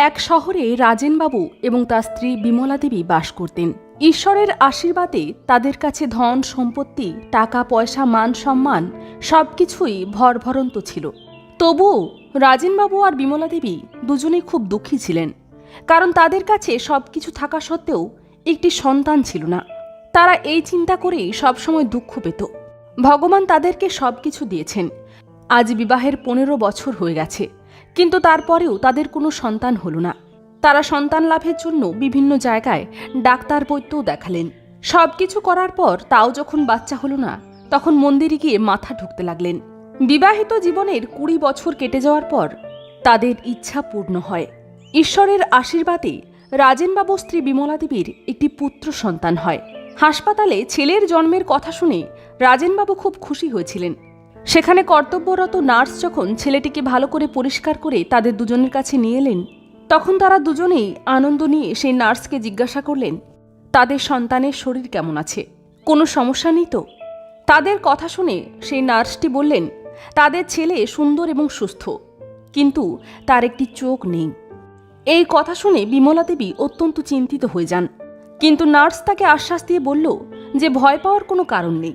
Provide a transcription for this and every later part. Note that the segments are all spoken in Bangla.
এক শহরে রাজেনবাবু এবং তার স্ত্রী বিমলা দেবী বাস করতেন। ঈশ্বরের আশীর্বাদে তাদের কাছে ধন, সম্পত্তি, টাকা, পয়সা, মান, সম্মান সব সবকিছুই ভরভরন্ত ছিল। তবুও রাজেনবাবু আর বিমলা দেবী দুজনেই খুব দুঃখী ছিলেন, কারণ তাদের কাছে সবকিছু থাকা সত্ত্বেও একটি সন্তান ছিল না। তারা এই চিন্তা করেই সবসময় দুঃখ পেত। ভগবান তাদেরকে সবকিছু দিয়েছেন। আজ বিবাহের পনেরো বছর হয়ে গেছে। কিন্তু তারপরেও তাদের কোনো সন্তান হলো না। তারা সন্তান লাভের জন্য বিভিন্ন জায়গায় ডাক্তার বৈদ্যও দেখালেন। সব কিছু করার পর তাও যখন বাচ্চা হলো না, তখন মন্দিরে গিয়ে মাথা ঢুকতে লাগলেন। বিবাহিত জীবনের কুড়ি বছর কেটে যাওয়ার পর তাদের ইচ্ছা পূর্ণ হয়। ঈশ্বরের আশীর্বাদে রাজেনবাবু স্ত্রী বিমলা দেবীর একটি পুত্র সন্তান হয়। হাসপাতালে ছেলের জন্মের কথা শুনে রাজেনবাবু খুব খুশি হয়েছিলেন। সেখানে কর্তব্যরত নার্স যখন ছেলেটিকে ভালো করে পরিষ্কার করে তাদের দুজনের কাছে নিয়ে এলেন, তখন তারা দুজনেই আনন্দ নিয়ে সেই নার্সকে জিজ্ঞাসা করলেন, তাদের সন্তানের শরীর কেমন আছে? কোনো সমস্যা নেই তো? তাদের কথা শুনে সেই নার্সটি বললেন, তাদের ছেলে সুন্দর এবং সুস্থ, কিন্তু তার একটি চোখ নেই। এই কথা শুনে বিমলা দেবী অত্যন্ত চিন্তিত হয়ে যান। কিন্তু নার্স তাকে আশ্বাস দিয়ে বলল যে ভয় পাওয়ার কোনো কারণ নেই।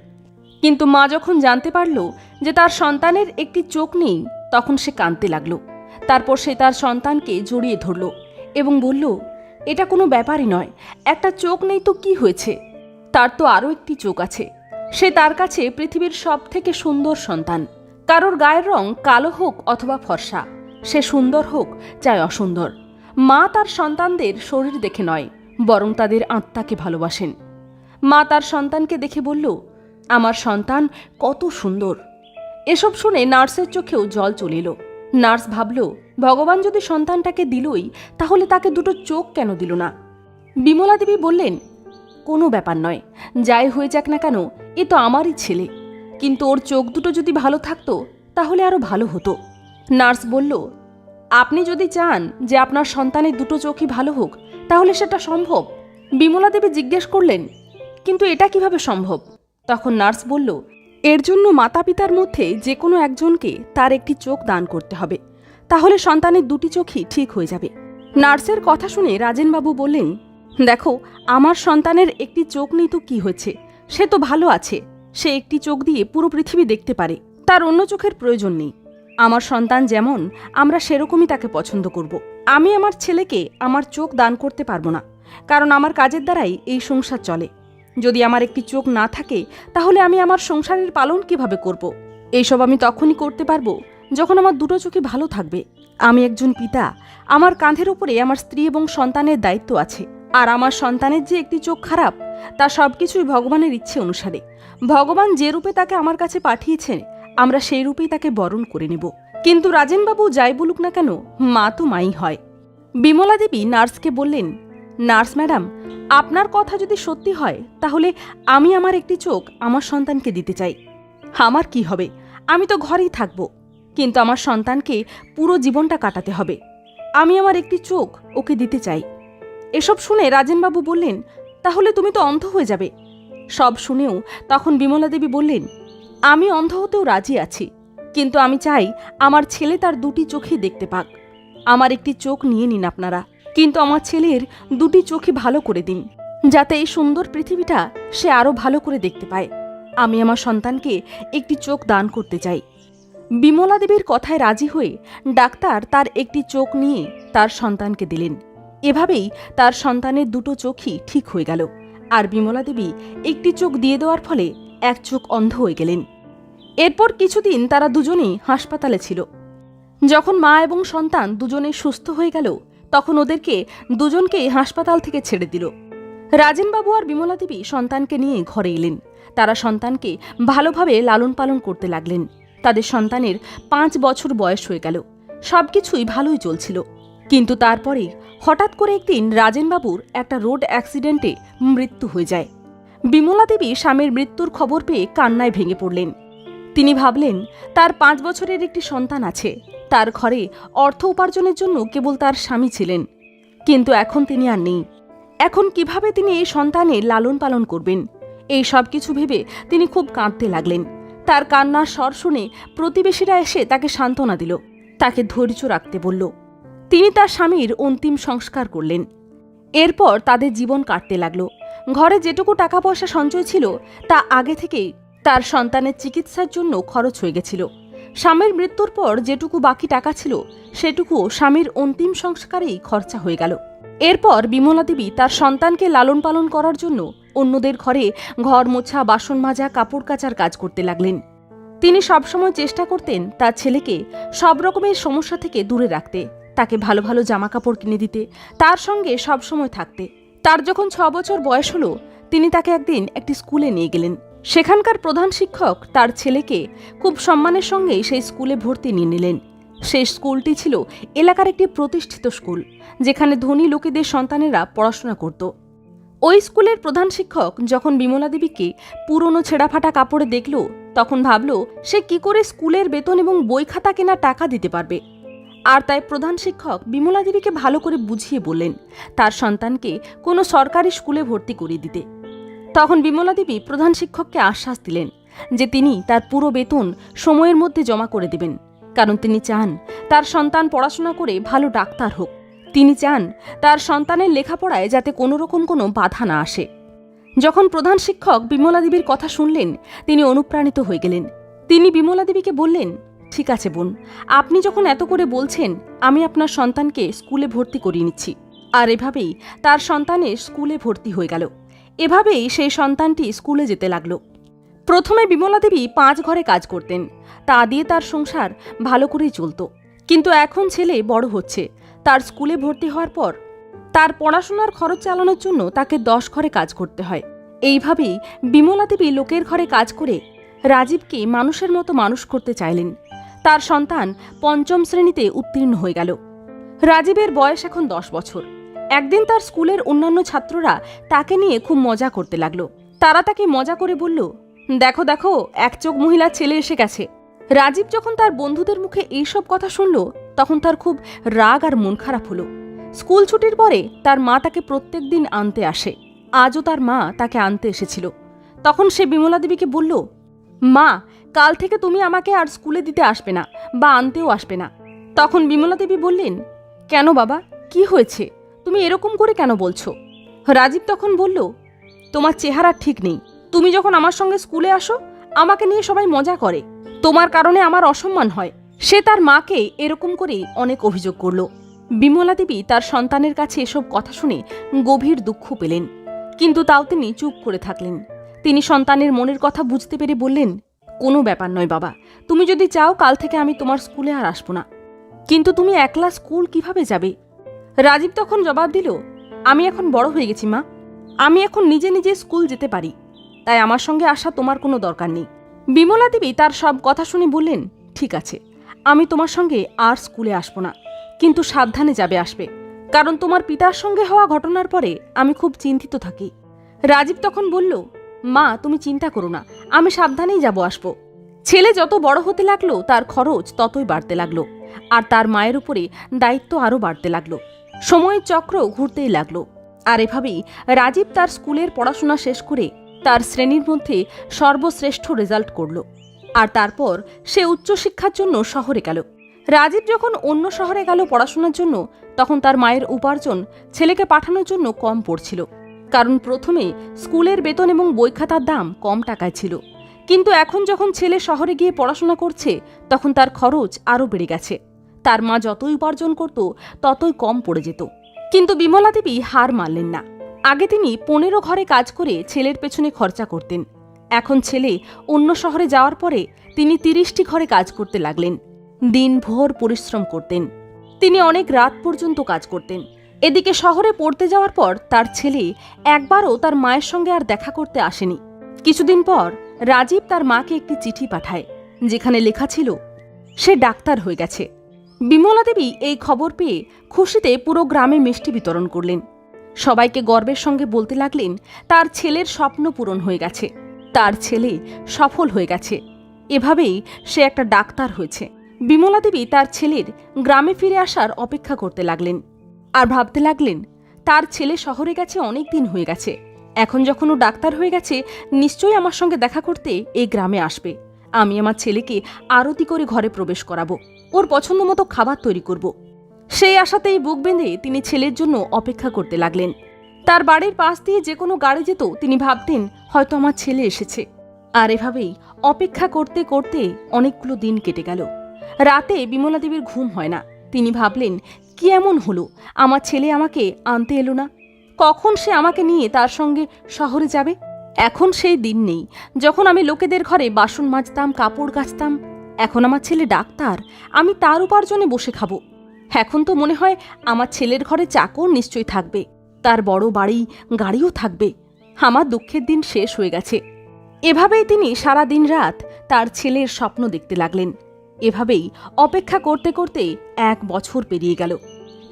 কিন্তু মা যখন জানতে পারল যে তার সন্তানের একটি চোখ নেই, তখন সে কাঁদতে লাগল। তারপর সে তার সন্তানকে জড়িয়ে ধরল এবং বলল, এটা কোনো ব্যাপারই নয়, একটা চোখ নেই তো কি হয়েছে? তার তো আরও একটি চোখ আছে। সে তার কাছে পৃথিবীর সব থেকে সুন্দর সন্তান। কারোর গায়ের রং কালো হোক অথবা ফর্সা, সে সুন্দর হোক চাই অসুন্দর। মা তার সন্তানদের শরীর দেখে নয়, বরং তাদের আত্মাকে ভালোবাসেন। মা তার সন্তানকে দেখে বলল আমার সন্তান কত সুন্দর। এসব শুনে নার্সের চোখেও জল চলিল। নার্স ভাবল, ভগবান যদি সন্তানটাকে দিলই, তাহলে তাকে দুটো চোখ কেন দিল না? বিমলা দেবী বললেন, কোনো ব্যাপার নয়, যাই হয়ে যাক না কেন, এ তো আমারই ছেলে। কিন্তু ওর চোখ দুটো যদি ভালো থাকতো, তাহলে আরও ভালো হতো। নার্স বলল, আপনি যদি চান যে আপনার সন্তানের দুটো চোখই ভালো হোক, তাহলে সেটা সম্ভব। বিমলা দেবী জিজ্ঞেস করলেন, কিন্তু এটা কীভাবে সম্ভব? তখন নার্স বলল, এর জন্য মাতা পিতার মধ্যে যে কোনো একজনকে তার একটি চোখ দান করতে হবে। তাহলে সন্তানের দুটি চোখই ঠিক হয়ে যাবে। নার্সের কথা শুনে রাজেনবাবু বললেন, দেখো, আমার সন্তানের একটি চোখ নেই তো কি হয়েছে? সে তো ভালো আছে। সে একটি চোখ দিয়ে পুরো পৃথিবী দেখতে পারে। তার অন্য চোখের প্রয়োজন নেই। আমার সন্তান যেমন, আমরা সেরকমই তাকে পছন্দ করব। আমি আমার ছেলেকে আমার চোখ দান করতে পারব না, কারণ আমার কাজের দ্বারাই এই সংসার চলে। যদি আমার একটি চোখ না থাকে, তাহলে আমি আমার সংসারের পালন কীভাবে করব? এইসব আমি তখনই করতে পারব যখন আমার দুটো চোখই ভালো থাকবে। আমি একজন পিতা, আমার কাঁধের উপরে আমার স্ত্রী এবং সন্তানের দায়িত্ব আছে। আর আমার সন্তানের যে একটি চোখ খারাপ, তা সবকিছুই ভগবানের ইচ্ছে অনুসারে। ভগবান যে রূপে তাকে আমার কাছে পাঠিয়েছেন, আমরা সেই রূপেই তাকে বরণ করে নেব। কিন্তু রাজেনবাবু যাই বলুক না কেন, মা তো মাই হয়। বিমলা দেবী নার্সকে বললেন নার্স ম্যাডাম, আপনার কথা যদি সত্যি হয়, তাহলে আমি আমার একটি চোখ আমার সন্তানকে দিতে চাই। আমার কি হবে? আমি তো ঘরেই থাকব। কিন্তু আমার সন্তানকে পুরো জীবনটা কাটাতে হবে। আমি আমার একটি চোখ ওকে দিতে চাই। এসব শুনে রাজেনবাবু বললেন, তাহলে তুমি তো অন্ধ হয়ে যাবে। সব শুনেও তখন বিমলা দেবী বললেন, আমি অন্ধ হতেও রাজি আছি, কিন্তু আমি চাই আমার ছেলে তার দুটি চোখই দেখতে পাক। আমার একটি চোখ নিয়ে নিন আপনারা। কিন্তু আমার ছেলের দুটি চোখই ভালো করে দিন, যাতে এই সুন্দর পৃথিবীটা সে আরও ভালো করে দেখতে পায়। আমি আমার সন্তানকে একটি চোখ দান করতে চাই। বিমলা দেবীর কথায় রাজি হয়ে ডাক্তার তার একটি চোখ নিয়ে তার সন্তানকে দিলেন। এভাবেই তার সন্তানের দুটো চোখই ঠিক হয়ে গেল। আর বিমলা দেবী একটি চোখ দিয়ে দেওয়ার ফলে এক চোখ অন্ধ হয়ে গেলেন। এরপর কিছুদিন তারা দুজনেই হাসপাতালে ছিল। যখন মা এবং সন্তান দুজনে সুস্থ হয়ে গেল তখন ওদেরকে দুজনকেই হাসপাতাল থেকে ছেড়ে দিল। রাজেনবাবু আর বিমলা দেবী সন্তানকে নিয়ে ঘরে এলেন। তারা সন্তানকে ভালোভাবে লালন পালন করতে লাগলেন। তাদের সন্তানের পাঁচ বছর বয়স হয়ে গেল। সবকিছুই ভালোই চলছিল। কিন্তু তারপরে হঠাৎ করে একদিন রাজেনবাবুর একটা রোড অ্যাক্সিডেন্টে মৃত্যু হয়ে যায়। বিমলা দেবী স্বামীর মৃত্যুর খবর পেয়ে কান্নায় ভেঙে পড়লেন। তিনি ভাবলেন, তার পাঁচ বছরের একটি সন্তান আছে। তার ঘরে অর্থ উপার্জনের জন্য কেবল তার স্বামী ছিলেন। কিন্তু এখন তিনি আর নেই। এখন কীভাবে তিনি এই সন্তানের লালন পালন করবেন? এই সব কিছু ভেবে তিনি খুব কাঁদতে লাগলেন। তার কান্নার স্বর শুনে প্রতিবেশীরা এসে তাকে সান্ত্বনা দিল। তাকে ধৈর্য রাখতে বলল, তিনি তার স্বামীর অন্তিম সংস্কার করলেন। এরপর তাদের জীবন কাটতে লাগল। ঘরে যেটুকু টাকা পয়সা সঞ্চয় ছিল, তা আগে থেকেই তার সন্তানের চিকিৎসার জন্য খরচ হয়ে গেছিল। স্বামীর মৃত্যুর পর যেটুকু বাকি টাকা ছিল, সেটুকু স্বামীর অন্তিম সংস্কারেই খরচা হয়ে গেল। এরপর বিমলা দেবী তার সন্তানকে লালন পালন করার জন্য অন্যদের ঘরে ঘর মোছা, বাসন মাজা, কাপড় কাচার কাজ করতে লাগলেন। তিনি সবসময় চেষ্টা করতেন তার ছেলেকে সব রকমের সমস্যা থেকে দূরে রাখতে, তাকে ভালো ভালো জামা কাপড় কিনে দিতে, তার সঙ্গে সবসময় থাকতে। তার যখন ছ বছর বয়স হলো, তিনি তাকে একদিন একটি স্কুলে নিয়ে গেলেন। সেখানকার প্রধান শিক্ষক তার ছেলেকে খুব সম্মানের সঙ্গেই সেই স্কুলে ভর্তি নিয়ে নিলেন। সেই স্কুলটি ছিল এলাকার একটি প্রতিষ্ঠিত স্কুল, যেখানে ধনী লোকেদের সন্তানেরা পড়াশোনা করত। ওই স্কুলের প্রধান শিক্ষক যখন বিমলা দেবীকে পুরনো ছেঁড়াফাটা কাপড়ে দেখল, তখন ভাবল, সে কি করে স্কুলের বেতন এবং বই খাতা কেনার টাকা দিতে পারবে? আর তাই প্রধান শিক্ষক বিমলা দেবীকে ভালো করে বুঝিয়ে বললেন, তার সন্তানকে কোনো সরকারি স্কুলে ভর্তি করিয়ে দিতে। তখন বিমলা দেবী প্রধান শিক্ষককে আশ্বাস দিলেন যে তিনি তার পুরো বেতন সময়ের মধ্যে জমা করে দেবেন, কারণ তিনি চান তার সন্তান পড়াশোনা করে ভালো ডাক্তার হোক। তিনি চান তার সন্তানের লেখাপড়ায় যাতে কোনো রকম কোনো বাধা না আসে। যখন প্রধান শিক্ষক বিমলা দেবীর কথা শুনলেন, তিনি অনুপ্রাণিত হয়ে গেলেন। তিনি বিমলা দেবীকে বললেন, ঠিক আছে বোন, আপনি যখন এত করে বলছেন, আমি আপনার সন্তানকে স্কুলে ভর্তি করিয়ে নিচ্ছি। আর এভাবেই তার সন্তানের স্কুলে ভর্তি হয়ে গেল। এভাবেই সেই সন্তানটি স্কুলে যেতে লাগল। প্রথমে বিমলা দেবী পাঁচ ঘরে কাজ করতেন। তা দিয়ে তার সংসার ভালো করেই চলত। কিন্তু এখন ছেলে বড় হচ্ছে। তার স্কুলে ভর্তি হওয়ার পর তার পড়াশোনার খরচ চালানোর জন্য তাকে দশ ঘরে কাজ করতে হয়। এইভাবেই বিমলা দেবী লোকের ঘরে কাজ করে রাজীবকে মানুষের মতো মানুষ করতে চাইলেন। তার সন্তান পঞ্চম শ্রেণীতে উত্তীর্ণ হয়ে গেল। রাজীবের বয়স এখন দশ বছর। একদিন তার স্কুলের অন্যান্য ছাত্ররা তাকে নিয়ে খুব মজা করতে লাগল। তারা তাকে মজা করে বলল, দেখো দেখো, এক চোখ মহিলা ছেলে এসে গেছে। রাজীব যখন তার বন্ধুদের মুখে এইসব কথা শুনল, তখন তার খুব রাগ আর মন খারাপ হলো। স্কুল ছুটির পরে তার মা তাকে প্রত্যেক দিন আনতে আসে। আজও তার মা তাকে আনতে এসেছিল। তখন সে বিমলা দেবীকে বলল, মা, কাল থেকে তুমি আমাকে আর স্কুলে দিতে আসবে না বা আনতেও আসবে না। তখন বিমলা দেবী বললেন, কেন বাবা? কি হয়েছে? তুমি এরকম করে কেন বলছো? রাজীব তখন বলল, তোমার চেহারা ঠিক নেই। তুমি যখন আমার সঙ্গে স্কুলে আসো, আমাকে নিয়ে সবাই মজা করে। তোমার কারণে আমার অসম্মান হয়। সে তার মাকে এরকম করেই অনেক অভিযোগ করল। বিমলা দেবী তার সন্তানের কাছে এসব কথা শুনে গভীর দুঃখ পেলেন। কিন্তু তাও তিনি চুপ করে থাকলেন। তিনি সন্তানের মনের কথা বুঝতে পেরে বললেন, কোনো ব্যাপার নয় বাবা। তুমি যদি চাও কাল থেকে আমি তোমার স্কুলে আর আসব না। কিন্তু তুমি একলা স্কুল কীভাবে যাবে? রাজীব তখন জবাব দিল, আমি এখন বড় হয়ে গেছি, মা। আমি এখন নিজে নিজে স্কুল যেতে পারি। তাই আমার সঙ্গে আসা তোমার কোনো দরকার নেই। বিমলা দেবী তার সব কথা শুনে বললেন, ঠিক আছে, আমি তোমার সঙ্গে আর স্কুলে আসব না, কিন্তু সাবধানে যাবে আসবে। কারণ তোমার পিতার সঙ্গে হওয়া ঘটনার পরে আমি খুব চিন্তিত থাকি। রাজীব তখন বলল, মা, তুমি চিন্তা করো না, আমি সাবধানেই যাব, আসব। ছেলে যত বড় হতে লাগল, তার খরচ ততই বাড়তে লাগল, আর তার মায়ের উপরে দায়িত্ব আরও বাড়তে লাগল। সময়ের চক্র ঘুরতেই লাগল। আর এভাবেই রাজীব তার স্কুলের পড়াশোনা শেষ করে তার শ্রেণির মধ্যে সর্বশ্রেষ্ঠ রেজাল্ট করল। আর তারপর সে উচ্চশিক্ষার জন্য শহরে গেল। রাজীব যখন অন্য শহরে গেল পড়াশোনার জন্য, তখন তার মায়ের উপার্জন ছেলেকে পাঠানোর জন্য কম পড়ছিল। কারণ প্রথমে স্কুলের বেতন এবং বই খাতার দাম কম টাকায় ছিল। কিন্তু এখন যখন ছেলে শহরে গিয়ে পড়াশোনা করছে, তখন তার খরচ আরও বেড়ে গেছে। তার মা যতই উপার্জন করত, ততই কম পড়ে যেত। কিন্তু বিমলা দেবী হার মানলেন না। আগে তিনি পনেরো ঘরে কাজ করে ছেলের পেছনে খরচা করতেন। এখন ছেলে অন্য শহরে যাওয়ার পরে তিনি তিরিশটি ঘরে কাজ করতে লাগলেন। দিনভর পরিশ্রম করতেন। তিনি অনেক রাত পর্যন্ত কাজ করতেন। এদিকে শহরে পড়তে যাওয়ার পর তার ছেলে একবারও তার মায়ের সঙ্গে আর দেখা করতে আসেনি। কিছুদিন পর রাজীব তার মাকে একটি চিঠি পাঠায়, যেখানে লেখা ছিল, সে ডাক্তার হয়ে গেছে। বিমলা দেবী এই খবর পেয়ে খুশিতে পুরো গ্রামে মিষ্টি বিতরণ করলেন। সবাইকে গর্বের সঙ্গে বলতে লাগলেন, তার ছেলের স্বপ্ন পূরণ হয়ে গেছে। তার ছেলে সফল হয়ে গেছে। এভাবেই সে একটা ডাক্তার হয়েছে। বিমলা দেবী তার ছেলের গ্রামে ফিরে আসার অপেক্ষা করতে লাগলেন। আর ভাবতে লাগলেন, তার ছেলে শহরে গেছে অনেক দিন হয়ে গেছে। এখন যখন ও ডাক্তার হয়ে গেছে, নিশ্চয়ই আমার সঙ্গে দেখা করতে এই গ্রামে আসবে। আমি আমার ছেলেকে আরতি করে ঘরে প্রবেশ করাবো। ওর পছন্দ মতো খাবার তৈরি করব। সেই আশাতেই বুক বেঁধে তিনি ছেলের জন্য অপেক্ষা করতে লাগলেন। তার বাড়ির পাশ দিয়ে যে কোনো গাড়ি যেত, তিনি ভাবতেন হয়তো আমার ছেলে এসেছে। আর এভাবেই অপেক্ষা করতে করতে অনেকগুলো দিন কেটে গেল। রাতে বিমলা দেবীর ঘুম হয় না। তিনি ভাবলেন, কি এমন হলো? আমার ছেলে আমাকে আনতে এলো না। কখন সে আমাকে নিয়ে তার সঙ্গে শহরে যাবে? এখন সেই দিন নেই। যখন আমি লোকেদের ঘরে বাসন মাজতাম, কাপড় কাচতাম এখন আমার ছেলে ডাক্তার, আমি তার উপার্জনে বসে খাব। এখন তো মনে হয় আমার ছেলের ঘরে চাকর নিশ্চয়ই থাকবে, তার বড় বাড়ি, গাড়িও থাকবে। আমার দুঃখের দিন শেষ হয়ে গেছে। এভাবেই তিনি সারা দিন রাত তার ছেলের স্বপ্ন দেখতে লাগলেন। এভাবেই অপেক্ষা করতে করতে এক বছর পেরিয়ে গেল।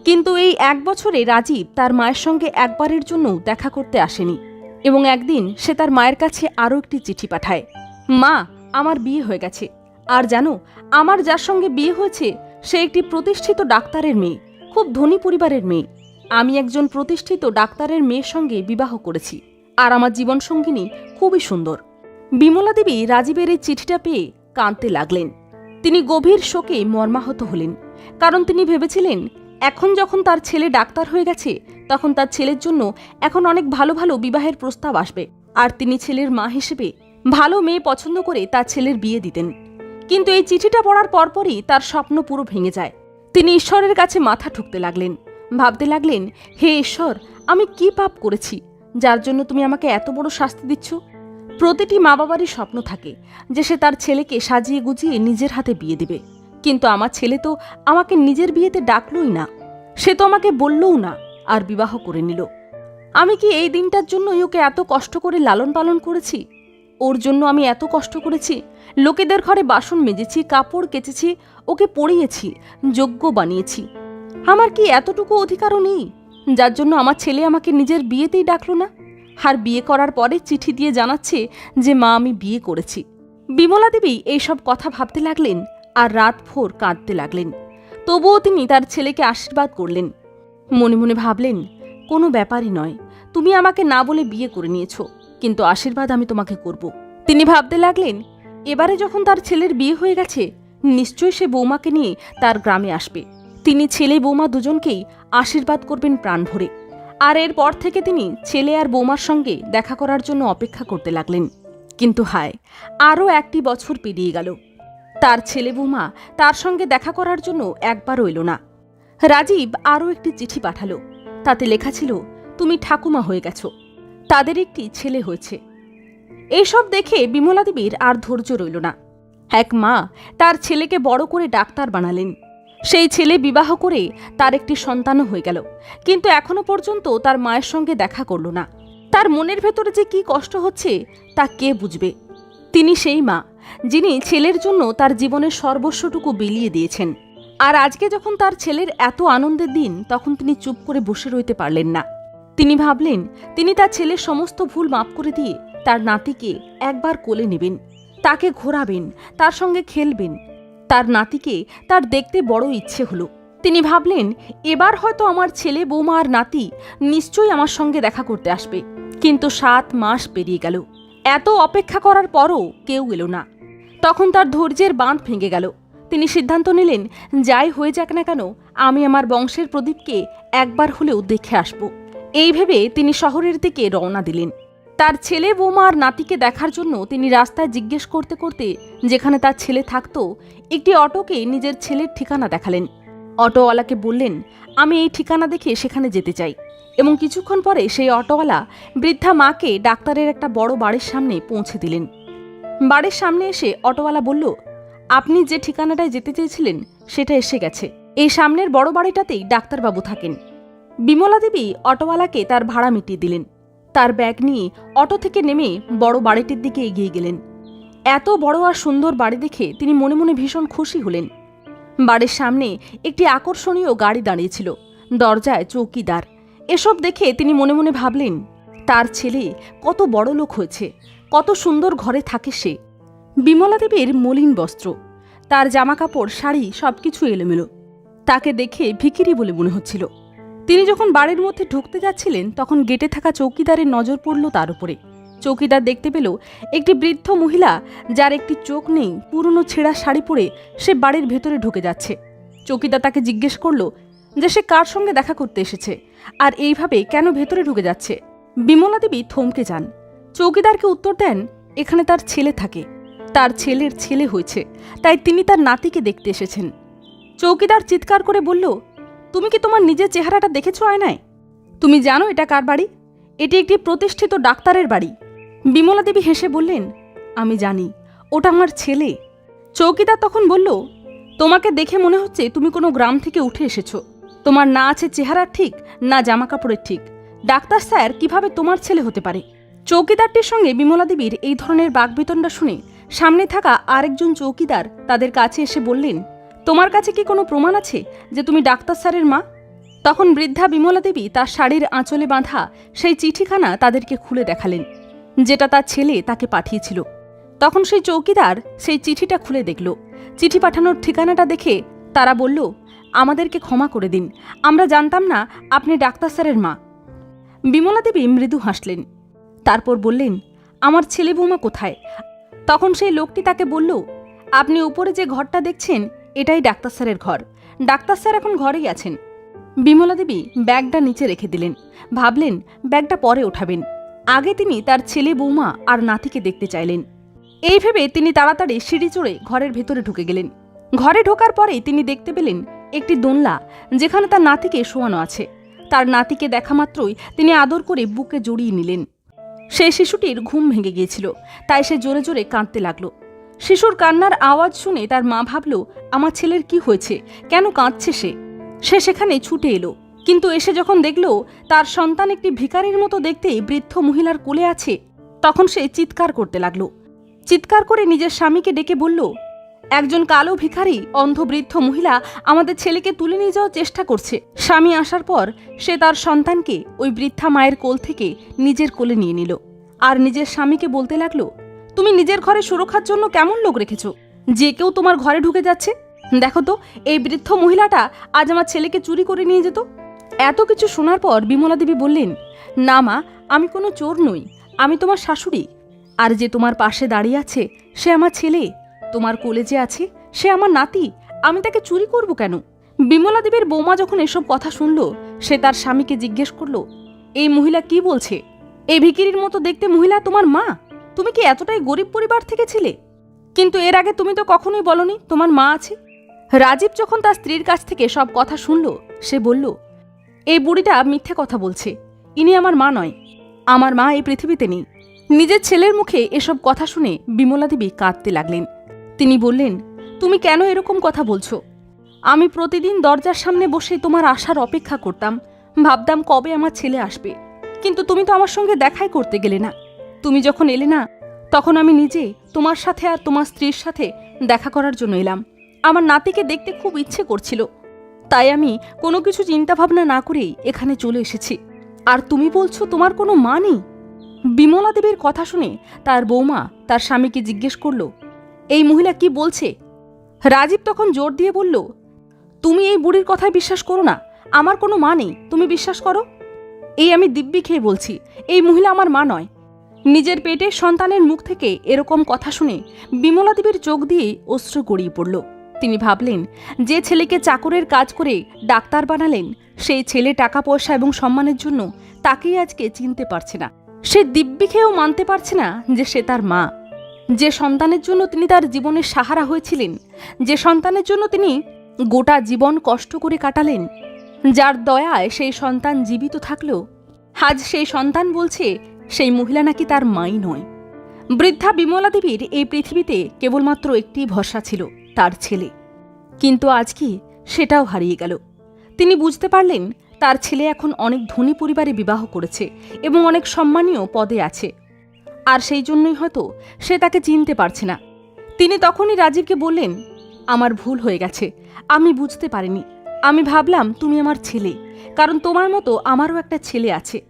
কিন্তু এই এক বছরে রাজীব তার মায়ের সঙ্গে একবারের জন্য দেখা করতে আসেনি এবং একদিন সে তার মায়ের কাছে আরও একটি চিঠি পাঠায়, মা, আমার বিয়ে হয়ে গেছে। আর জানো, আমার যার সঙ্গে বিয়ে হয়েছে, সে একটি প্রতিষ্ঠিত ডাক্তারের মেয়ে, খুব ধনী পরিবারের মেয়ে। আমি একজন প্রতিষ্ঠিত ডাক্তারের মেয়ের সঙ্গে বিবাহ করেছি, আর আমার জীবনসঙ্গিনী খুবই সুন্দর। বিমলা দেবী রাজীবের এই চিঠিটা পেয়ে কাঁদতে লাগলেন। তিনি গভীর শোকে মর্মাহত হলেন, কারণ তিনি ভেবেছিলেন, এখন যখন তার ছেলে ডাক্তার হয়ে গেছে, তখন তার ছেলের জন্য এখন অনেক ভালো ভালো বিবাহের প্রস্তাব আসবে। আর তিনি ছেলের মা হিসেবে ভালো মেয়ে পছন্দ করে তার ছেলের বিয়ে দিতেন। কিন্তু এই চিঠিটা পড়ার পরপরই তার স্বপ্ন পুরো ভেঙে যায়। তিনি ঈশ্বরের কাছে মাথা ঠুকতে লাগলেন। ভাবতে লাগলেন, হে ঈশ্বর, আমি কি পাপ করেছি? যার জন্য তুমি আমাকে এত বড় শাস্তি দিচ্ছ? প্রতিটি মা বাবারই স্বপ্ন থাকে যে সে তার ছেলেকে সাজিয়ে গুজিয়ে নিজের হাতে বিয়ে দেবে। কিন্তু আমার ছেলে তো আমাকে নিজের বিয়েতে ডাকলই না। সে তো আমাকে বললও না আর বিবাহ করে নিল। আমি কি এই দিনটার জন্যই ওকে এত কষ্ট করে লালন পালন করেছি? ওর জন্য আমি এত কষ্ট করেছি। লোকেদের ঘরে বাসন মেজেছি, কাপড় কেচেছি, ওকে পড়িয়েছি যোগ্য বানিয়েছি। আমার কি এতটুকু অধিকারও নেই? যার জন্য আমার ছেলে আমাকে নিজের বিয়েতেই ডাকলো না? আর বিয়ে করার পরে চিঠি দিয়ে জানাচ্ছে যে মা আমি বিয়ে করেছি। বিমলা দেবী এইসব কথা ভাবতে লাগলেন আর রাত ভোর কাঁদতে লাগলেন। তবুও তিনি তার ছেলেকে আশীর্বাদ করলেন। মনে মনে ভাবলেন, কোনো ব্যাপারই নয়। তুমি আমাকে না বলে বিয়ে করে নিয়েছ। কিন্তু আশীর্বাদ আমি তোমাকে করব। তিনি ভাবতে লাগলেন, এবারে যখন তার ছেলের বিয়ে হয়ে গেছে, নিশ্চয়ই সে বৌমাকে নিয়ে তার গ্রামে আসবে। তিনি ছেলে বৌমা দুজনকেই আশীর্বাদ করবেন প্রাণ ভরে। আর এরপর থেকে তিনি ছেলে আর বৌমার সঙ্গে দেখা করার জন্য অপেক্ষা করতে লাগলেন। কিন্তু হায়, আরও একটি বছর পেরিয়ে গেল। তার ছেলে বৌমা তার সঙ্গে দেখা করার জন্য একবারও এলো না। রাজীব আরও একটি চিঠি পাঠালো। তাতে লেখা ছিল, তুমি ঠাকুমা হয়ে গেছো। তাদের একটি ছেলে হয়েছে। এইসব দেখে বিমলা দেবীর আর ধৈর্য রইল না। এক মা তার ছেলেকে বড় করে ডাক্তার বানালেন। সেই ছেলে বিবাহ করে তার একটি সন্তানও হয়ে গেল। কিন্তু এখনও পর্যন্ত তার মায়ের সঙ্গে দেখা করল না। তার মনের ভেতরে যে কি কষ্ট হচ্ছে, তা কে বুঝবে? তিনি সেই মা, যিনি ছেলের জন্য তার জীবনের সর্বস্বটুকু বিলিয়ে দিয়েছেন। আর আজকে যখন তার ছেলের এত আনন্দের দিন, তখন তিনি চুপ করে বসে রইতে পারলেন না। তিনি ভাবলেন, তিনি তার ছেলের সমস্ত ভুল মাফ করে দিয়ে তার নাতিকে একবার কোলে নেবেন, তাকে ঘোরাবেন, তার সঙ্গে খেলবেন। তার নাতিকে তার দেখতে বড় ইচ্ছে হলো। তিনি ভাবলেন, এবার হয়তো আমার ছেলে, বৌমা আর নাতি নিশ্চয়ই আমার সঙ্গে দেখা করতে আসবে। কিন্তু সাত মাস পেরিয়ে গেল। এত অপেক্ষা করার পরও কেউ এলো না। তখন তার ধৈর্যের বাঁধ ভেঙে গেল। তিনি সিদ্ধান্ত নিলেন, যাই হয়ে যাক না কেন, আমি আমার বংশের প্রদীপকে একবার হলেও দেখে আসব। এই ভেবে তিনি শহরের দিকে রওনা দিলেন। তার ছেলে বৌমা আর নাতিকে দেখার জন্য তিনি রাস্তায় জিজ্ঞেস করতে করতে যেখানে তার ছেলে থাকত, একটি অটোকে নিজের ছেলের ঠিকানা দেখালেন। অটোওয়ালাকে বললেন, আমি এই ঠিকানা দেখে সেখানে যেতে চাই। এবং কিছুক্ষণ পরে সেই অটোওয়ালা বৃদ্ধা মাকে ডাক্তারের একটা বড় বাড়ির সামনে পৌঁছে দিলেন। বাড়ির সামনে এসে অটোওয়ালা বলল, আপনি যে ঠিকানাটায় যেতে চেয়েছিলেন, সেটা এসে গেছে। এই সামনের বড় বাড়িটাতেই ডাক্তারবাবু থাকেন। বিমলা দেবী অটোওয়ালাকে তার ভাড়া মিটিয়ে দিলেন। তার ব্যাগ নিয়ে অটো থেকে নেমে বড় বাড়িটির দিকে এগিয়ে গেলেন। এত বড় আর সুন্দর বাড়ি দেখে তিনি মনে মনে ভীষণ খুশি হলেন। বাড়ির সামনে একটি আকর্ষণীয় গাড়ি দাঁড়িয়েছিল, দরজায় চৌকিদার। এসব দেখে তিনি মনে মনে ভাবলেন, তার ছেলে কত বড় লোক হয়েছে, কত সুন্দর ঘরে থাকে সে। বিমলা দেবীর মলিন বস্ত্র, তার জামাকাপড়, শাড়ি সবকিছু এলোমেলো। তাকে দেখে ভিকিরি বলে মনে হচ্ছিল। তিনি যখন বাড়ির মধ্যে ঢুকতে যাচ্ছিলেন, তখন গেটে থাকা চৌকিদারের নজর পড়ল তার উপরে। চৌকিদার দেখতে পেল একটি বৃদ্ধ মহিলা, যার একটি চোখ নেই, পুরনো ছেঁড়া শাড়ি পরে সে বাড়ির ভেতরে ঢুকে যাচ্ছে। চৌকিদার তাকে জিজ্ঞেস করল যে সে কার সঙ্গে দেখা করতে এসেছে, আর এইভাবে কেন ভেতরে ঢুকে যাচ্ছে? বিমলা দেবী থমকে যান। চৌকিদারকে উত্তর দেন, এখানে তার ছেলে থাকে। তার ছেলের ছেলে হয়েছে, তাই তিনি তার নাতিকে দেখতে এসেছেন। চৌকিদার চিৎকার করে বলল তুমি কি তোমার নিজের চেহারাটা দেখেছ আয়নায়? তুমি জানো এটা কার বাড়ি? এটি একটি প্রতিষ্ঠিত ডাক্তারের বাড়ি। বিমলা দেবী হেসে বললেন, আমি জানি, ওটা আমার ছেলে। চৌকিদার তখন বলল, তোমাকে দেখে মনে হচ্ছে তুমি কোনো গ্রাম থেকে উঠে এসেছ। তোমার না আছে চেহারা ঠিক, না জামা কাপড়ের ঠিক। ডাক্তার স্যার, কীভাবে তোমার ছেলে হতে পারে? চৌকিদারটির সঙ্গে বিমলা দেবীর এই ধরনের বাগবেতনটা শুনে সামনে থাকা আরেকজন চৌকিদার তাদের কাছে এসে বললেন তোমার কাছে কি কোনো প্রমাণ আছে যে তুমি ডাক্তার স্যারের মা? তখন বৃদ্ধা বিমলা দেবী তার শাড়ির আঁচলে বাঁধা সেই চিঠিখানা তাদেরকে খুলে দেখালেন, যেটা তার ছেলে তাকে পাঠিয়েছিল। তখন সেই চৌকিদার সেই চিঠিটা খুলে দেখল। চিঠি পাঠানোর ঠিকানাটা দেখে তারা বলল, আমাদেরকে ক্ষমা করে দিন, আমরা জানতাম না আপনি ডাক্তার স্যারের মা। বিমলা দেবী মৃদু হাসলেন। তারপর বললেন, আমার ছেলে বৌমা কোথায়? তখন সেই লোকটি তাকে বলল, আপনি উপরে যে ঘরটা দেখছেন এটাই ডাক্তার স্যারের ঘর। ডাক্তার স্যার এখন ঘরেই আছেন। বিমলা দেবী ব্যাগটা নিচে রেখে দিলেন। ভাবলেন, ব্যাগটা পরে ওঠাবেন। আগে তিনি তার ছেলে বৌমা আর নাতিকে দেখতে চাইলেন। এই ভেবে তিনি তাড়াতাড়ি সিঁড়ি চড়ে ঘরের ভেতরে ঢুকে গেলেন। ঘরে ঢোকার পরেই তিনি দেখতে পেলেন একটি দোনলা যেখানে তার নাতিকে শোয়ানো আছে। তার নাতিকে দেখা মাত্রই তিনি আদর করে বুকে জড়িয়ে নিলেন। সেই শিশুটির ঘুম ভেঙে গিয়েছিল, তাই সে জোরে জোরে কাঁদতে লাগল। শিশুর কান্নার আওয়াজ শুনে তার মা ভাবল, আমার ছেলের কি হয়েছে? কেন কাঁদছে সে? সে সেখানে ছুটে এলো। কিন্তু এসে যখন দেখল, তার সন্তান একটি ভিখারির মতো দেখতেই বৃদ্ধ মহিলার কোলে আছে, তখন সে চিৎকার করতে লাগল। চিৎকার করে নিজের স্বামীকে ডেকে বলল, একজন কালো ভিখারি, অন্ধ বৃদ্ধ মহিলা আমাদের ছেলেকে তুলে নিয়ে যাওয়ার চেষ্টা করছে। স্বামী আসার পর সে তার সন্তানকে ওই বৃদ্ধা মায়ের কোল থেকে নিজের কোলে নিয়ে নিল। আর নিজের স্বামীকে বলতে লাগল তুমি নিজের ঘরে সুরক্ষার জন্য কেমন লোক রেখেছো? যে কেউ তোমার ঘরে ঢুকে যাচ্ছে? দেখো তো, এই বৃদ্ধ মহিলাটা আজ আমার ছেলেকে চুরি করে নিয়ে যেত। এত কিছু শোনার পর বিমলা দেবী বললেন, না মা, আমি কোনো চোর নই, আমি তোমার শাশুড়ি। আর যে তোমার পাশে দাঁড়িয়ে আছে, সে আমার ছেলে। তোমার কোলে যে আছে, সে আমার নাতি। আমি তাকে চুরি করব কেন? বিমলা দেবীর বৌমা যখন এসব কথা শুনল, সে তার স্বামীকে জিজ্ঞেস করল, এই মহিলা কি বলছে? এই ভিকিরির মতো দেখতে মহিলা তোমার মা? তুমি কি এতটাই গরিব পরিবার থেকে ছিলে? কিন্তু এর আগে তুমি তো কখনোই বলনি তোমার মা আছে? রাজীব যখন তার স্ত্রীর কাছ থেকে সব কথা শুনল, সে বলল, এই বুড়িটা মিথ্যে কথা বলছে। ইনি আমার মা নয়। আমার মা এই পৃথিবীতে নেই। নিজের ছেলের মুখে এসব কথা শুনে বিমলা দেবী কাঁদতে লাগলেন। তিনি বললেন, তুমি কেন এরকম কথা বলছো? আমি প্রতিদিন দরজার সামনে বসে তোমার আসার অপেক্ষা করতাম। ভাবতাম কবে আমার ছেলে আসবে। কিন্তু তুমি তো আমার সঙ্গে দেখাই করতে গেলে না। তুমি যখন এলে না, তখন আমি নিজে তোমার সাথে আর তোমার স্ত্রীর সাথে দেখা করার জন্য এলাম। আমার নাতিকে দেখতে খুব ইচ্ছে করছিল। তাই আমি কোনো কিছু চিন্তাভাবনা না করেই এখানে চলে এসেছি। আর তুমি বলছো তোমার কোনো মা নেই? বিমলা দেবীর কথা শুনে তার বৌমা তার স্বামীকে জিজ্ঞেস করল, এই মহিলা কি বলছে? রাজীব তখন জোর দিয়ে বলল, তুমি এই বুড়ির কথায় বিশ্বাস করো না। আমার কোনো মা নেই। তুমি বিশ্বাস করো? এই আমি দিব্যি খেয়ে বলছি। এই মহিলা আমার মা নয়। নিজের পেটে সন্তানের মুখ থেকে এরকম কথা শুনে বিমলা দেবীর চোখ দিয়ে অশ্রু গড়িয়ে পড়ল। তিনি ভাবলেন, যে ছেলেকে চাকরের কাজ করে ডাক্তার বানালেন, সেই ছেলে টাকা পয়সা এবং সম্মানের জন্য তাকেই আজকে চিনতে পারছে না। সে দিব্যি খেয়েও মানতে পারছে না যে সে তার মা। যে সন্তানের জন্য তিনি তার জীবনের সাহারা হয়েছিলেন, যে সন্তানের জন্য তিনি গোটা জীবন কষ্ট করে কাটালেন, যার দয়ায় সেই সন্তান জীবিত থাকলেও আজ সেই সন্তান বলছে সেই মহিলা নাকি তার মাই নয়। বৃদ্ধা বিমলা দেবীর এই পৃথিবীতে কেবলমাত্র একটি ভরসা ছিল, তার ছেলে। কিন্তু আজকে সেটাও হারিয়ে গেল। তিনি বুঝতে পারলেন, তার ছেলে এখন অনেক ধনী পরিবারে বিবাহ করেছে এবং অনেক সম্মানীয় পদে আছে। আর সেই জন্যই হয়তো সে তাকে চিনতে পারছে না। তিনি তখনই রাজীবকে বললেন, আমার ভুল হয়ে গেছে, আমি বুঝতে পারিনি। আমি ভাবলাম তুমি আমার ছেলে, কারণ তোমার মতো আমারও একটা ছেলে আছে।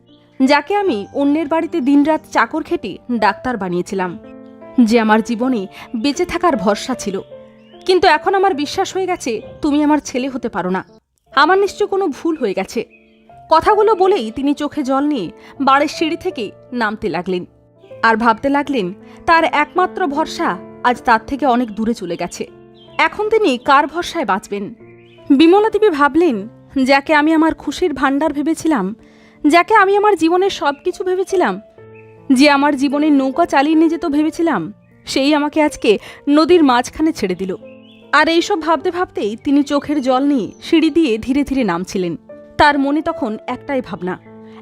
যাকে আমি অন্যের বাড়িতে দিনরাত চাকর খেটে ডাক্তার বানিয়েছিলাম। যে আমার জীবনে বেঁচে থাকার ভরসা ছিল। কিন্তু এখন আমার বিশ্বাস হয়ে গেছে, তুমি আমার ছেলে হতে পারো না। আমার নিশ্চয় কোনো ভুল হয়ে গেছে। কথাগুলো বলেই তিনি চোখে জল নিয়ে বাড়ির সিঁড়ি থেকে নামতে লাগলেন। আর ভাবতে লাগলেন, তার একমাত্র ভরসা আজ তার থেকে অনেক দূরে চলে গেছে। এখন তিনি কার ভরসায় বাঁচবেন? বিমলা দেবী ভাবলেন, যাকে আমি আমার খুশির ভাণ্ডার ভেবেছিলাম যাকে আমি আমার জীবনের সব কিছু ভেবেছিলাম, যে আমার জীবনের নৌকা চালিয়ে নিয়ে যেত ভেবেছিলাম, সেই আমাকে আজকে নদীর মাঝখানে ছেড়ে দিল। আর এইসব ভাবতে ভাবতেই তিনি চোখের জল নিয়ে সিঁড়ি দিয়ে ধীরে ধীরে নামছিলেন। তার মনে তখন একটাই ভাবনা,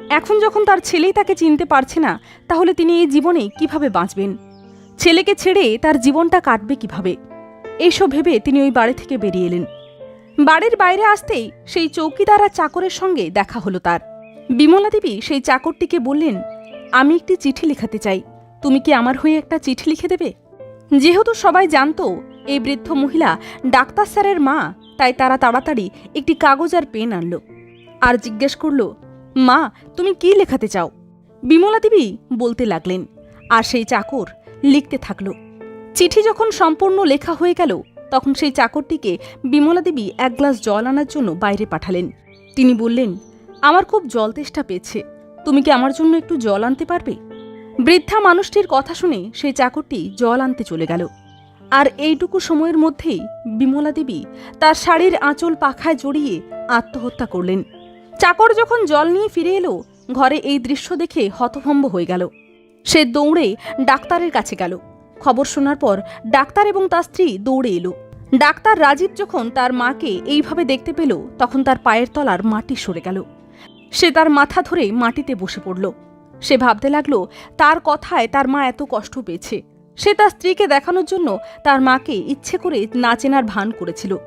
এখন যখন তার ছেলেই তাকে চিনতে পারছে না, তাহলে তিনি এই জীবনে কীভাবে বাঁচবেন? ছেলেকে ছেড়ে তার জীবনটা কাটবে কীভাবে? এইসব ভেবে তিনি ওই বাড়ি থেকে বেরিয়ে এলেন। বাড়ির বাইরে আসতেই সেই চৌকিদার আর চাকরের সঙ্গে দেখা হলো তার। বিমলা দেবী সেই চাকরটিকে বললেন, আমি একটি চিঠি লেখাতে চাই। তুমি কি আমার হয়ে একটা চিঠি লিখে দেবে? যেহেতু সবাই জানতো, এই বৃদ্ধ মহিলা ডাক্তার স্যারের মা, তাই তারা তাড়াতাড়ি একটি কাগজ আর পেন আনলো আর জিজ্ঞেস করল, মা, তুমি কি লেখাতে চাও? বিমলা দেবী বলতে লাগলেন, আর সেই চাকর লিখতে থাকল। চিঠি যখন সম্পূর্ণ লেখা হয়ে গেল, তখন সেই চাকরটিকে বিমলা দেবী এক গ্লাস জল আনার জন্য বাইরে পাঠালেন। তিনি বললেন আমার খুব জল তেষ্টা পেয়েছে। তুমি কি আমার জন্য একটু জল আনতে পারবে? বৃদ্ধা মানুষটির কথা শুনে সেই চাকরটি জল আনতে চলে গেল। আর এইটুকু সময়ের মধ্যেই বিমলা দেবী তার শাড়ির আঁচল পাখায় জড়িয়ে আত্মহত্যা করলেন। চাকর যখন জল নিয়ে ফিরে এলো, ঘরে এই দৃশ্য দেখে হতভম্ব হয়ে গেল। সে দৌড়ে ডাক্তারের কাছে গেল। খবর শোনার পর ডাক্তার এবং তার স্ত্রী দৌড়ে এলো। ডাক্তার রাজীব যখন তার মাকে এইভাবে দেখতে পেল, তখন তার পায়ের তলার মাটি সরে গেল। সে তার মাথা ধরে মাটিতে বসে পড়ল। সে ভাবতে লাগল, তার কথায় তার মা এত কষ্ট পেয়েছে। সে তার স্ত্রীকে দেখানোর জন্য তার মাকে ইচ্ছে করে না চেনার ভান করেছিল।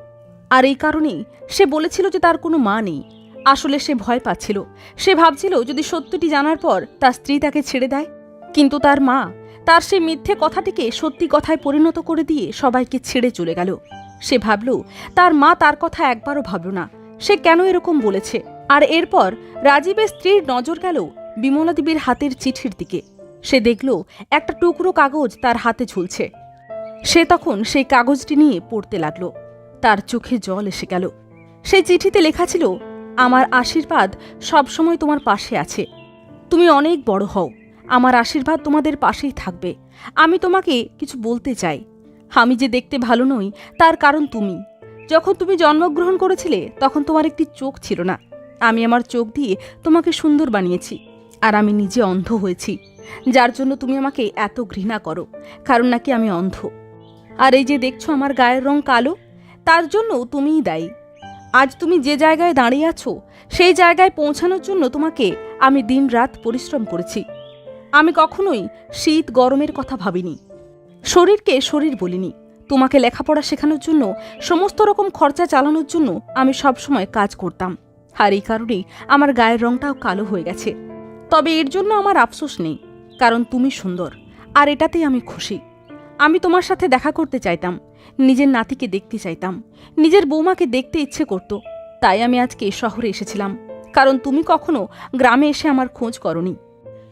আর এই কারণেই সে বলেছিল যে তার কোনো মা নেই। আসলে সে ভয় পাচ্ছিল। সে ভাবছিল, যদি সত্যটি জানার পর তার স্ত্রী তাকে ছেড়ে দেয়। কিন্তু তার মা তার সেই মিথ্যে কথাটিকে সত্যি কথায় পরিণত করে দিয়ে সবাইকে ছেড়ে চলে গেল। সে ভাবল, তার মা তার কথা একবারও ভাবল না। সে কেন এরকম বলেছে? আর এরপর রাজীবের স্ত্রীর নজর গেল বিমলা দেবীর হাতের চিঠির দিকে। সে দেখল একটা টুকরো কাগজ তার হাতে ঝুলছে। সে তখন সেই কাগজটি নিয়ে পড়তে লাগল। তার চোখে জল এসে গেল। সেই চিঠিতে লেখা ছিল, আমার আশীর্বাদ সবসময় তোমার পাশে আছে। তুমি অনেক বড় হও। আমার আশীর্বাদ তোমাদের পাশেই থাকবে। আমি তোমাকে কিছু বলতে চাই। আমি যে দেখতে ভালো নই, তার কারণ তুমি। যখন তুমি জন্মগ্রহণ করেছিলে, তখন তোমার একটি চোখ ছিল না। আমি আমার চোখ দিয়ে তোমাকে সুন্দর বানিয়েছি, আর আমি নিজে অন্ধ হয়েছি। যার জন্য তুমি আমাকে এত ঘৃণা করো, কারণ নাকি আমি অন্ধ। আর এই যে দেখছ আমার গায়ের রং কালো, তার জন্য তুমিই দায়ী। আজ তুমি যে জায়গায় দাঁড়িয়ে আছো, সেই জায়গায় পৌঁছানোর জন্য তোমাকে আমি দিন রাত পরিশ্রম করেছি। আমি কখনোই শীত গরমের কথা ভাবিনি। শরীরকে শরীর বলিনি। তোমাকে লেখাপড়া শেখানোর জন্য, সমস্ত রকম খরচা চালানোর জন্য আমি সবসময় কাজ করতাম। আর এই কারণেই আমার গায়ের রংটাও কালো হয়ে গেছে। তবে এর জন্য আমার আফসোস নেই, কারণ তুমি সুন্দর, আর এটাতেই আমি খুশি। আমি তোমার সাথে দেখা করতে চাইতাম, নিজের নাতিকে দেখতে চাইতাম, নিজের বৌমাকে দেখতে ইচ্ছে করত, তাই আমি আজকে এ শহরে এসেছিলাম, কারণ তুমি কখনো গ্রামে এসে আমার খোঁজ করনি।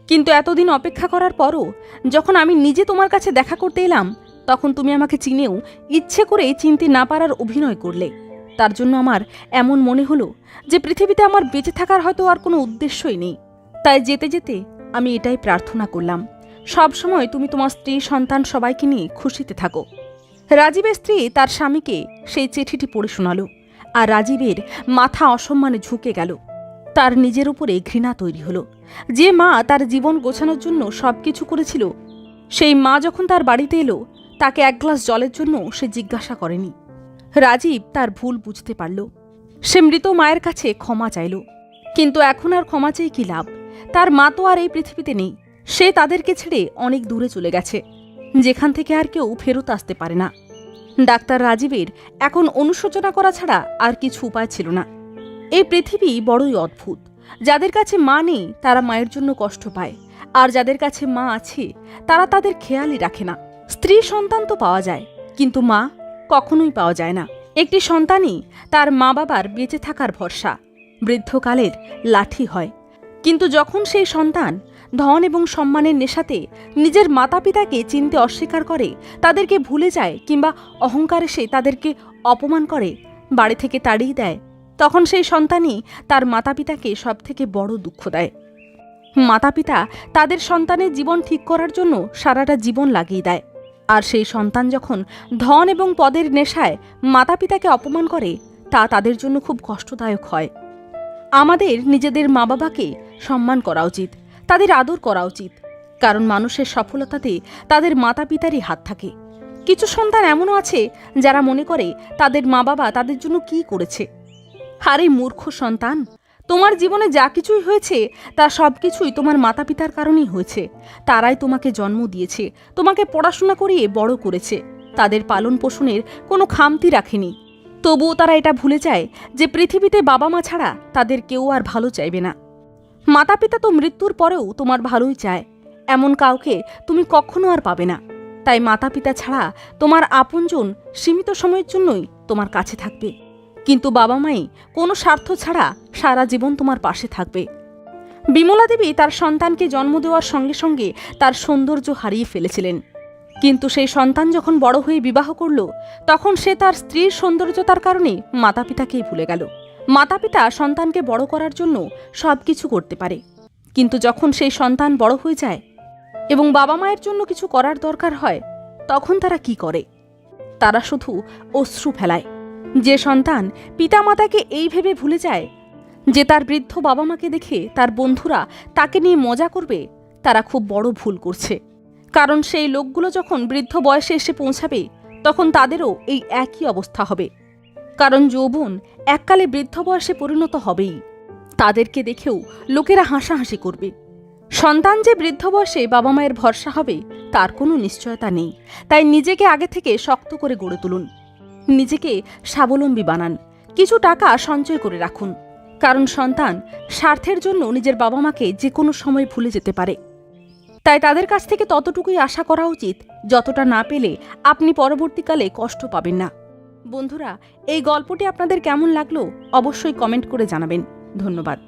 কিন্তু এতদিন অপেক্ষা করার পরও যখন আমি নিজে তোমার কাছে দেখা করতে এলাম, তখন তুমি আমাকে চিনেও ইচ্ছে করে চিনতে না পারার অভিনয় করলে। তার জন্য আমার এমন মনে হলো যে পৃথিবীতে আমার বেঁচে থাকার হয়তো আর কোনো উদ্দেশ্যই নেই। তাই যেতে যেতে আমি এটাই প্রার্থনা করলাম। সব সময় তুমি তোমার স্ত্রী, সন্তান সবাইকে নিয়ে খুশিতে থাকো। রাজীবের স্ত্রী তার স্বামীকে সেই চিঠিটি পড়ে শোনালো আর রাজীবের মাথা অসম্মানে ঝুঁকে গেল। তার নিজের উপরে ঘৃণা তৈরি হলো। যে মা তার জীবন গোছানোর জন্য সব কিছু করেছিল, সেই মা যখন তার বাড়িতে এলো, তাকে এক গ্লাস জলের জন্য সে জিজ্ঞাসা করেনি। রাজীব তার ভুল বুঝতে পারল। সে মৃত মায়ের কাছে ক্ষমা চাইল। কিন্তু এখন আর ক্ষমা চেয়ে কি লাভ? তার মা তো আর এই পৃথিবীতে নেই। সে তাদেরকে ছেড়ে অনেক দূরে চলে গেছে। যেখান থেকে আর কেউ ফেরত আসতে পারে না। ডাক্তার রাজীবের এখন অনুশোচনা করা ছাড়া আর কিছু উপায় ছিল না। এই পৃথিবী বড়ই অদ্ভুত। যাদের কাছে মা নেই, তারা মায়ের জন্য কষ্ট পায়। আর যাদের কাছে মা আছে, তারা তাদের খেয়ালই রাখে না। স্ত্রী সন্তান তো পাওয়া যায়। কিন্তু মা কখনোই পাওয়া যায় না। একটি সন্তানই তার মা বাবার বেঁচে থাকার ভরসা। বৃদ্ধকালের লাঠি হয়। কিন্তু যখন সেই সন্তান ধন এবং সম্মানের নেশাতে নিজের মাতা পিতাকে চিনতে অস্বীকার করে, তাদেরকে ভুলে যায় কিংবা অহংকারে সে তাদেরকে অপমান করে, বাড়ি থেকে তাড়িয়ে দেয়, তখন সেই সন্তানই তার মাতা পিতাকে সব থেকে বড় দুঃখ দেয়। মাতা পিতা তাদের সন্তানের জীবন ঠিক করার জন্য সারাটা জীবন লাগিয়ে দেয়। আর সেই সন্তান যখন ধন এবং পদের নেশায় মাতা পিতাকে অপমান করে, তা তাদের জন্য খুব কষ্টদায়ক হয়। আমাদের নিজেদের মা বাবাকে সম্মান করা উচিত, তাদের আদর করা উচিত, কারণ মানুষের সফলতাতে তাদের মাতা পিতারই হাত থাকে। কিছু সন্তান এমনও আছে যারা মনে করে তাদের মা বাবা তাদের জন্য কি করেছে। আরে মূর্খ সন্তান! তোমার জীবনে যা কিছুই হয়েছে, তা সব কিছুই তোমার মাতা পিতার কারণেই হয়েছে। তারাই তোমাকে জন্ম দিয়েছে, তোমাকে পড়াশোনা করিয়ে বড় করেছে। তাদের পালন পোষণের কোনো খামতি রাখেনি। তবুও তারা এটা ভুলে যায় যে পৃথিবীতে বাবা মা ছাড়া তাদের কেউ আর ভালো চাইবে না। মাতা পিতা তো মৃত্যুর পরেও তোমার ভালোই চায়। এমন কাউকে তুমি কখনো আর পাবে না। তাই মাতা পিতা ছাড়া তোমার আপনজন সীমিত সময়ের জন্যই তোমার কাছে থাকবে। কিন্তু বাবা মাই, কোনো স্বার্থ ছাড়া সারা জীবন তোমার পাশে থাকবে। বিমলা দেবী তার সন্তানকে জন্ম দেওয়ার সঙ্গে সঙ্গে তার সৌন্দর্য হারিয়ে ফেলেছিলেন। কিন্তু সেই সন্তান যখন বড় হয়ে বিবাহ করল, তখন সে তার স্ত্রীর সৌন্দর্যতার কারণে মাতা পিতাকেই ভুলে গেল। মাতা পিতা সন্তানকে বড় করার জন্য সব কিছু করতে পারে। কিন্তু যখন সেই সন্তান বড় হয়ে যায় এবং বাবা মায়ের জন্য কিছু করার দরকার হয়, তখন তারা কি করে? তারা শুধু অশ্রু ফেলায়। যে সন্তান পিতামাতাকে এই ভেবে ভুলে যায় যে তার বৃদ্ধ বাবা মাকে দেখে তার বন্ধুরা তাকে নিয়ে মজা করবে, তারা খুব বড় ভুল করছে। কারণ সেই লোকগুলো যখন বৃদ্ধ বয়সে এসে পৌঁছাবে, তখন তাদেরও এই একই অবস্থা হবে। কারণ যৌবন এককালে বৃদ্ধ বয়সে পরিণত হবেই। তাদেরকে দেখেও লোকেরা হাসাহাসি করবে। সন্তান যে বৃদ্ধ বয়সে বাবা মায়ের ভরসা হবে, তার কোনো নিশ্চয়তা নেই। তাই নিজেকে আগে থেকে শক্ত করে গড়ে তুলুন। নিজেকে স্বাবলম্বী বানান। কিছু টাকা সঞ্চয় করে রাখুন। কারণ সন্তান স্বার্থের জন্য নিজের বাবা মাকে যে কোনো সময় ভুলে যেতে পারে। তাই তাদের কাছ থেকে ততটুকুই আশা করা উচিত, যতটা না পেলে আপনি পরবর্তীকালে কষ্ট পাবেন না। বন্ধুরা, এই গল্পটি আপনাদের কেমন লাগল অবশ্যই কমেন্ট করে জানাবেন। ধন্যবাদ।